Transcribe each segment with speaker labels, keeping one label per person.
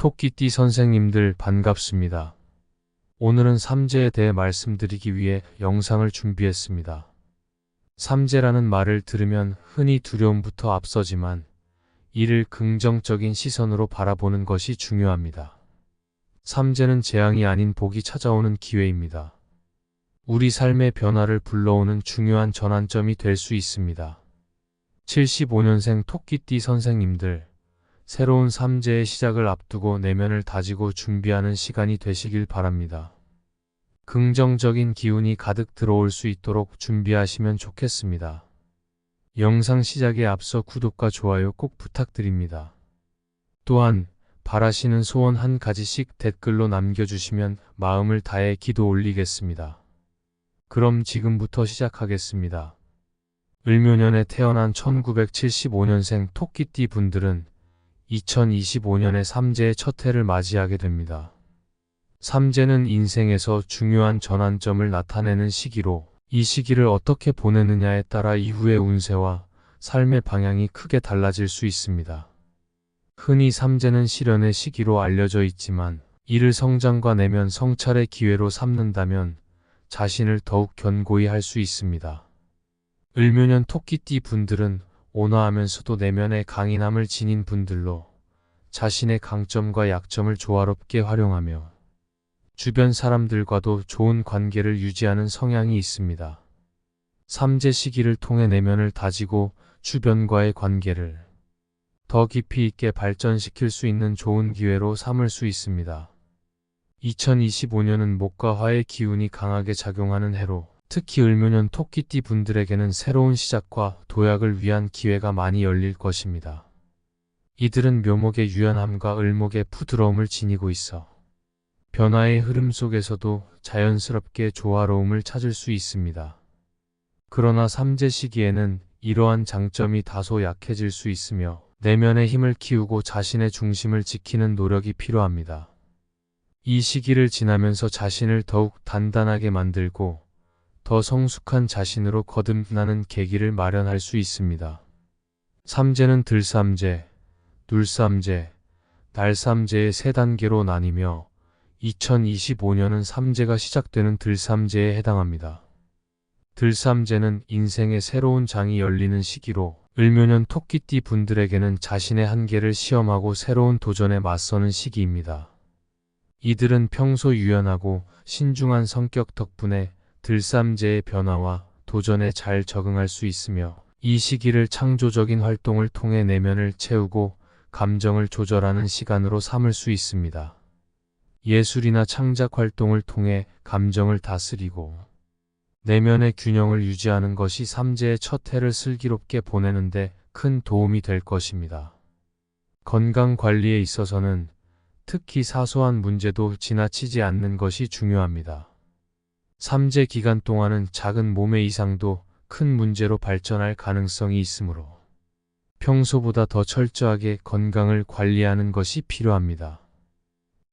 Speaker 1: 토끼띠 선생님들 반갑습니다. 오늘은 삼재에 대해 말씀드리기 위해 영상을 준비했습니다. 삼재라는 말을 들으면 흔히 두려움부터 앞서지만 이를 긍정적인 시선으로 바라보는 것이 중요합니다. 삼재는 재앙이 아닌 복이 찾아오는 기회입니다. 우리 삶의 변화를 불러오는 중요한 전환점이 될 수 있습니다. 75년생 토끼띠 선생님들, 새로운 삼재의 시작을 앞두고 내면을 다지고 준비하는 시간이 되시길 바랍니다. 긍정적인 기운이 가득 들어올 수 있도록 준비하시면 좋겠습니다. 영상 시작에 앞서 구독과 좋아요 꼭 부탁드립니다. 또한 바라시는 소원 한 가지씩 댓글로 남겨주시면 마음을 다해 기도 올리겠습니다. 그럼 지금부터 시작하겠습니다. 을묘년에 태어난 1975년생 토끼띠 분들은 2025년에 삼재의 첫 해를 맞이하게 됩니다. 삼재는 인생에서 중요한 전환점을 나타내는 시기로 이 시기를 어떻게 보내느냐에 따라 이후의 운세와 삶의 방향이 크게 달라질 수 있습니다. 흔히 삼재는 실현의 시기로 알려져 있지만 이를 성장과 내면 성찰의 기회로 삼는다면 자신을 더욱 견고히 할 수 있습니다. 을묘년 토끼띠 분들은 온화하면서도 내면의 강인함을 지닌 분들로 자신의 강점과 약점을 조화롭게 활용하며 주변 사람들과도 좋은 관계를 유지하는 성향이 있습니다. 삼재 시기를 통해 내면을 다지고 주변과의 관계를 더 깊이 있게 발전시킬 수 있는 좋은 기회로 삼을 수 있습니다. 2025년은 목과 화의 기운이 강하게 작용하는 해로 특히 을묘년 토끼띠 분들에게는 새로운 시작과 도약을 위한 기회가 많이 열릴 것입니다. 이들은 묘목의 유연함과 을목의 부드러움을 지니고 있어 변화의 흐름 속에서도 자연스럽게 조화로움을 찾을 수 있습니다. 그러나 삼재 시기에는 이러한 장점이 다소 약해질 수 있으며 내면의 힘을 키우고 자신의 중심을 지키는 노력이 필요합니다. 이 시기를 지나면서 자신을 더욱 단단하게 만들고 더 성숙한 자신으로 거듭나는 계기를 마련할 수 있습니다. 삼재는 들삼재, 눌삼재, 날삼재의 세 단계로 나뉘며 2025년은 삼재가 시작되는 들삼재에 해당합니다. 들삼재는 인생의 새로운 장이 열리는 시기로 을묘년 토끼띠 분들에게는 자신의 한계를 시험하고 새로운 도전에 맞서는 시기입니다. 이들은 평소 유연하고 신중한 성격 덕분에 들삼재의 변화와 도전에 잘 적응할 수 있으며 이 시기를 창조적인 활동을 통해 내면을 채우고 감정을 조절하는 시간으로 삼을 수 있습니다. 예술이나 창작 활동을 통해 감정을 다스리고 내면의 균형을 유지하는 것이 삼재의 첫 해를 슬기롭게 보내는데 큰 도움이 될 것입니다. 건강 관리에 있어서는 특히 사소한 문제도 지나치지 않는 것이 중요합니다. 삼재 기간 동안은 작은 몸의 이상도 큰 문제로 발전할 가능성이 있으므로 평소보다 더 철저하게 건강을 관리하는 것이 필요합니다.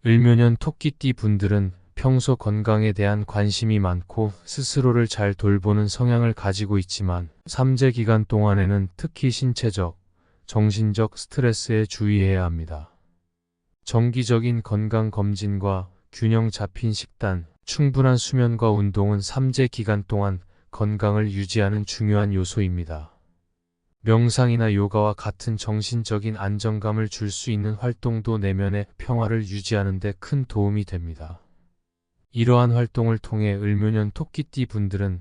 Speaker 1: 을묘년 토끼띠 분들은 평소 건강에 대한 관심이 많고 스스로를 잘 돌보는 성향을 가지고 있지만 삼재 기간 동안에는 특히 신체적, 정신적 스트레스에 주의해야 합니다. 정기적인 건강 검진과 균형 잡힌 식단, 충분한 수면과 운동은 삼재 기간 동안 건강을 유지하는 중요한 요소입니다. 명상이나 요가와 같은 정신적인 안정감을 줄 수 있는 활동도 내면의 평화를 유지하는 데 큰 도움이 됩니다. 이러한 활동을 통해 을묘년 토끼띠 분들은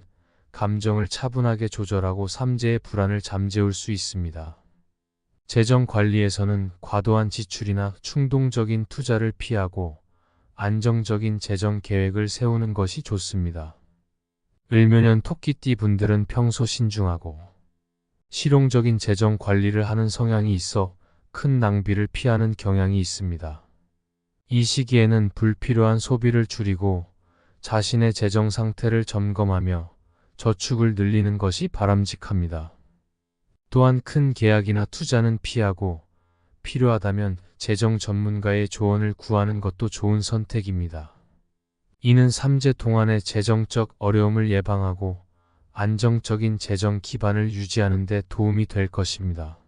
Speaker 1: 감정을 차분하게 조절하고 삼재의 불안을 잠재울 수 있습니다. 재정 관리에서는 과도한 지출이나 충동적인 투자를 피하고 안정적인 재정 계획을 세우는 것이 좋습니다. 을묘년 토끼띠 분들은 평소 신중하고 실용적인 재정 관리를 하는 성향이 있어 큰 낭비를 피하는 경향이 있습니다. 이 시기에는 불필요한 소비를 줄이고 자신의 재정 상태를 점검하며 저축을 늘리는 것이 바람직합니다. 또한 큰 계약이나 투자는 피하고 필요하다면 재정 전문가의 조언을 구하는 것도 좋은 선택입니다. 이는 삼재 동안의 재정적 어려움을 예방하고 안정적인 재정 기반을 유지하는 데 도움이 될 것입니다.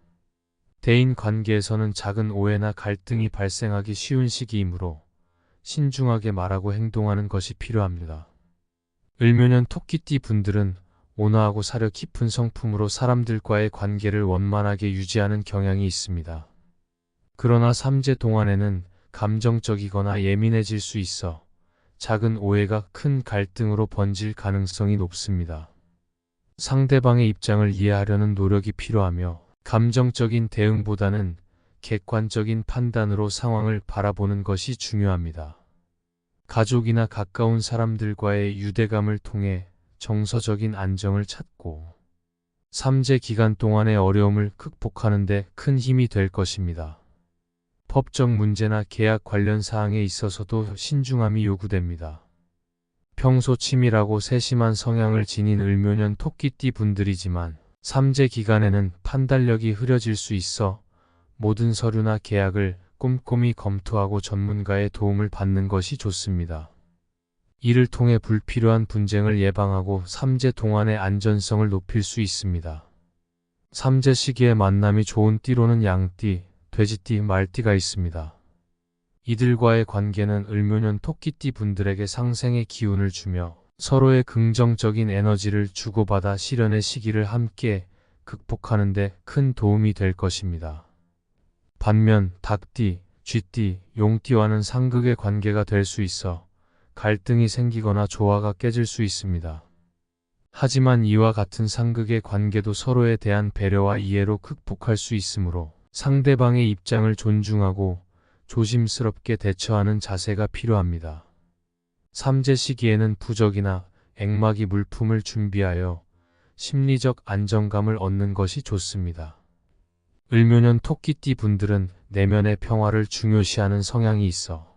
Speaker 1: 대인 관계에서는 작은 오해나 갈등이 발생하기 쉬운 시기이므로 신중하게 말하고 행동하는 것이 필요합니다. 을묘년 토끼띠 분들은 온화하고 사려 깊은 성품으로 사람들과의 관계를 원만하게 유지하는 경향이 있습니다. 그러나 삼재 동안에는 감정적이거나 예민해질 수 있어 작은 오해가 큰 갈등으로 번질 가능성이 높습니다. 상대방의 입장을 이해하려는 노력이 필요하며 감정적인 대응보다는 객관적인 판단으로 상황을 바라보는 것이 중요합니다. 가족이나 가까운 사람들과의 유대감을 통해 정서적인 안정을 찾고 삼재 기간 동안의 어려움을 극복하는 데 큰 힘이 될 것입니다. 법적 문제나 계약 관련 사항에 있어서도 신중함이 요구됩니다. 평소 치밀하고 세심한 성향을 지닌 을묘년 토끼띠 분들이지만 삼재 기간에는 판단력이 흐려질 수 있어 모든 서류나 계약을 꼼꼼히 검토하고 전문가의 도움을 받는 것이 좋습니다. 이를 통해 불필요한 분쟁을 예방하고 삼재 동안의 안전성을 높일 수 있습니다. 삼재 시기에 만남이 좋은 띠로는 양띠, 돼지띠, 말띠가 있습니다. 이들과의 관계는 을묘년 토끼띠 분들에게 상생의 기운을 주며 서로의 긍정적인 에너지를 주고받아 실현의 시기를 함께 극복하는 데 큰 도움이 될 것입니다. 반면 닭띠, 쥐띠, 용띠와는 상극의 관계가 될 수 있어 갈등이 생기거나 조화가 깨질 수 있습니다. 하지만 이와 같은 상극의 관계도 서로에 대한 배려와 이해로 극복할 수 있으므로 상대방의 입장을 존중하고 조심스럽게 대처하는 자세가 필요합니다. 삼재 시기에는 부적이나 액막이 물품을 준비하여 심리적 안정감을 얻는 것이 좋습니다. 을묘년 토끼띠 분들은 내면의 평화를 중요시하는 성향이 있어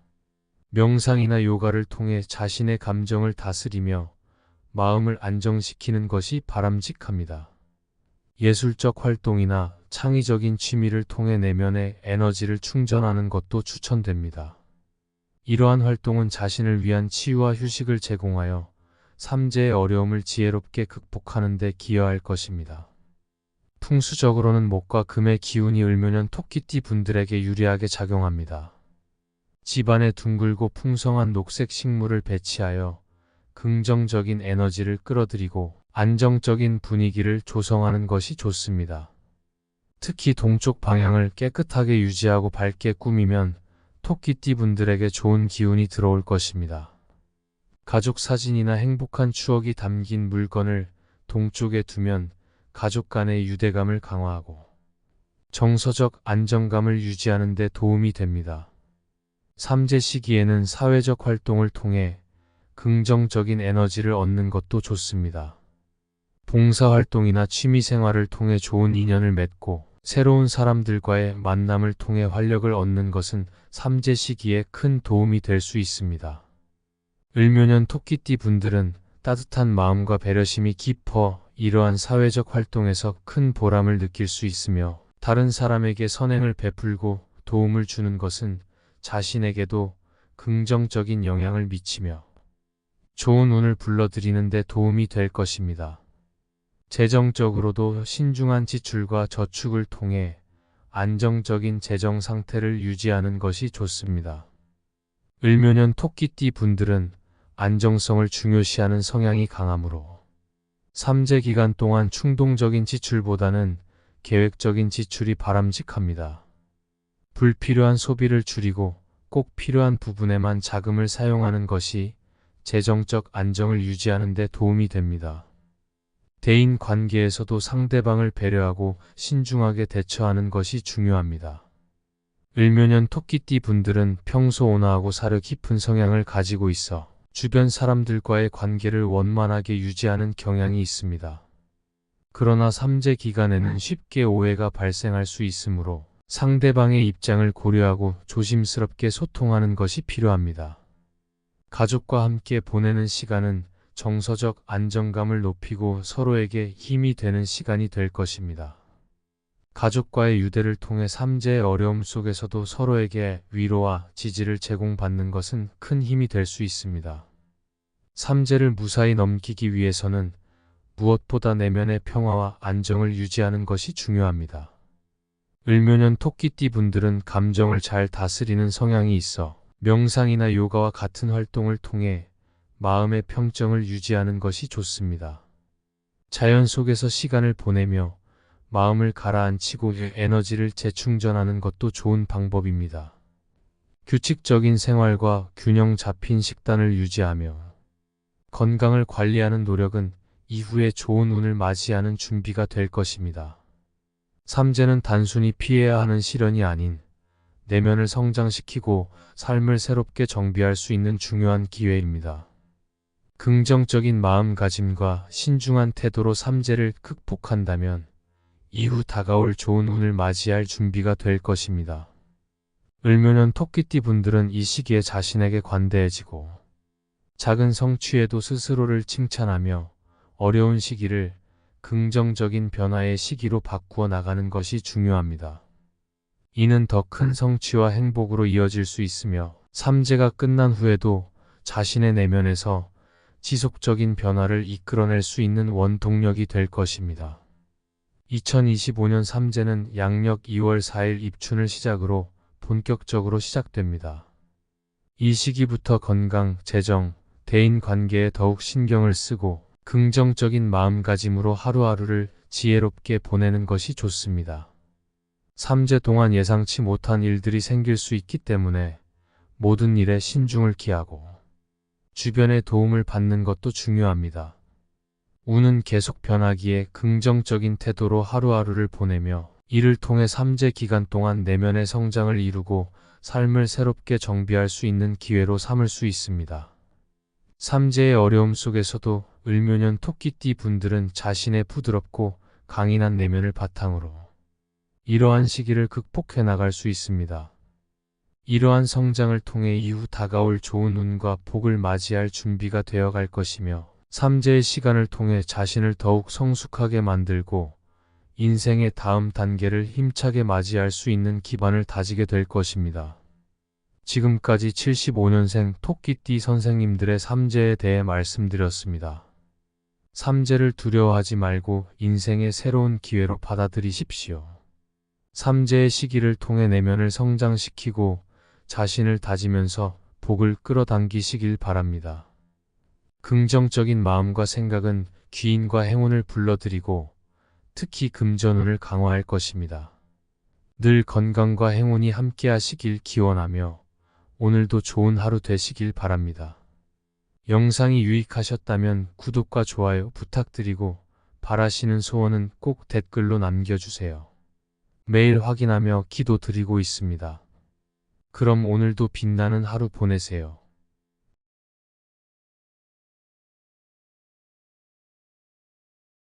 Speaker 1: 명상이나 요가를 통해 자신의 감정을 다스리며 마음을 안정시키는 것이 바람직합니다. 예술적 활동이나 창의적인 취미를 통해 내면의 에너지를 충전하는 것도 추천됩니다. 이러한 활동은 자신을 위한 치유와 휴식을 제공하여 삼재의 어려움을 지혜롭게 극복하는 데 기여할 것입니다. 풍수적으로는 목과 금의 기운이 을묘년 토끼띠 분들에게 유리하게 작용합니다. 집안에 둥글고 풍성한 녹색 식물을 배치하여 긍정적인 에너지를 끌어들이고 안정적인 분위기를 조성하는 것이 좋습니다. 특히 동쪽 방향을 깨끗하게 유지하고 밝게 꾸미면 토끼띠 분들에게 좋은 기운이 들어올 것입니다. 가족 사진이나 행복한 추억이 담긴 물건을 동쪽에 두면 가족 간의 유대감을 강화하고 정서적 안정감을 유지하는 데 도움이 됩니다. 삼재 시기에는 사회적 활동을 통해 긍정적인 에너지를 얻는 것도 좋습니다. 봉사활동이나 취미생활을 통해 좋은 인연을 맺고 새로운 사람들과의 만남을 통해 활력을 얻는 것은 삼재 시기에 큰 도움이 될 수 있습니다. 을묘년 토끼띠 분들은 따뜻한 마음과 배려심이 깊어 이러한 사회적 활동에서 큰 보람을 느낄 수 있으며 다른 사람에게 선행을 베풀고 도움을 주는 것은 자신에게도 긍정적인 영향을 미치며 좋은 운을 불러들이는 데 도움이 될 것입니다. 재정적으로도 신중한 지출과 저축을 통해 안정적인 재정 상태를 유지하는 것이 좋습니다. 을묘년 토끼띠 분들은 안정성을 중요시하는 성향이 강하므로 삼재 기간 동안 충동적인 지출보다는 계획적인 지출이 바람직합니다. 불필요한 소비를 줄이고 꼭 필요한 부분에만 자금을 사용하는 것이 재정적 안정을 유지하는 데 도움이 됩니다. 대인 관계에서도 상대방을 배려하고 신중하게 대처하는 것이 중요합니다. 을묘년 토끼띠 분들은 평소 온화하고 사려 깊은 성향을 가지고 있어 주변 사람들과의 관계를 원만하게 유지하는 경향이 있습니다. 그러나 삼재 기간에는 쉽게 오해가 발생할 수 있으므로 상대방의 입장을 고려하고 조심스럽게 소통하는 것이 필요합니다. 가족과 함께 보내는 시간은 정서적 안정감을 높이고 서로에게 힘이 되는 시간이 될 것입니다. 가족과의 유대를 통해 삼재의 어려움 속에서도 서로에게 위로와 지지를 제공받는 것은 큰 힘이 될 수 있습니다. 삼재를 무사히 넘기기 위해서는 무엇보다 내면의 평화와 안정을 유지하는 것이 중요합니다. 을묘년 토끼띠 분들은 감정을 잘 다스리는 성향이 있어 명상이나 요가와 같은 활동을 통해 마음의 평정을 유지하는 것이 좋습니다. 자연 속에서 시간을 보내며 마음을 가라앉히고 에너지를 재충전하는 것도 좋은 방법입니다. 규칙적인 생활과 균형 잡힌 식단을 유지하며 건강을 관리하는 노력은 이후에 좋은 운을 맞이하는 준비가 될 것입니다. 삼재는 단순히 피해야 하는 시련이 아닌 내면을 성장시키고 삶을 새롭게 정비할 수 있는 중요한 기회입니다. 긍정적인 마음가짐과 신중한 태도로 삼재를 극복한다면 이후 다가올 좋은 운을 맞이할 준비가 될 것입니다. 을묘년 토끼띠 분들은 이 시기에 자신에게 관대해지고 작은 성취에도 스스로를 칭찬하며 어려운 시기를 긍정적인 변화의 시기로 바꾸어 나가는 것이 중요합니다. 이는 더 큰 성취와 행복으로 이어질 수 있으며 삼재가 끝난 후에도 자신의 내면에서 지속적인 변화를 이끌어낼 수 있는 원동력이 될 것입니다. 2025년 삼재는 양력 2월 4일 입춘을 시작으로 본격적으로 시작됩니다. 이 시기부터 건강, 재정, 대인 관계에 더욱 신경을 쓰고 긍정적인 마음가짐으로 하루하루를 지혜롭게 보내는 것이 좋습니다. 삼재 동안 예상치 못한 일들이 생길 수 있기 때문에 모든 일에 신중을 기하고 주변의 도움을 받는 것도 중요합니다. 운은 계속 변하기에 긍정적인 태도로 하루하루를 보내며 이를 통해 삼재 기간 동안 내면의 성장을 이루고 삶을 새롭게 정비할 수 있는 기회로 삼을 수 있습니다. 삼재의 어려움 속에서도 을묘년 토끼띠 분들은 자신의 부드럽고 강인한 내면을 바탕으로 이러한 시기를 극복해 나갈 수 있습니다. 이러한 성장을 통해 이후 다가올 좋은 운과 복을 맞이할 준비가 되어 갈 것이며 삼재의 시간을 통해 자신을 더욱 성숙하게 만들고 인생의 다음 단계를 힘차게 맞이할 수 있는 기반을 다지게 될 것입니다. 지금까지 75년생 토끼띠 선생님들의 삼재에 대해 말씀드렸습니다. 삼재를 두려워하지 말고 인생의 새로운 기회로 받아들이십시오. 삼재의 시기를 통해 내면을 성장시키고 자신을 다지면서 복을 끌어당기시길 바랍니다. 긍정적인 마음과 생각은 귀인과 행운을 불러들이고 특히 금전운을 강화할 것입니다. 늘 건강과 행운이 함께 하시길 기원하며 오늘도 좋은 하루 되시길 바랍니다. 영상이 유익하셨다면 구독과 좋아요 부탁드리고 바라시는 소원은 꼭 댓글로 남겨주세요. 매일 확인하며 기도 드리고 있습니다. 그럼 오늘도 빛나는 하루 보내세요.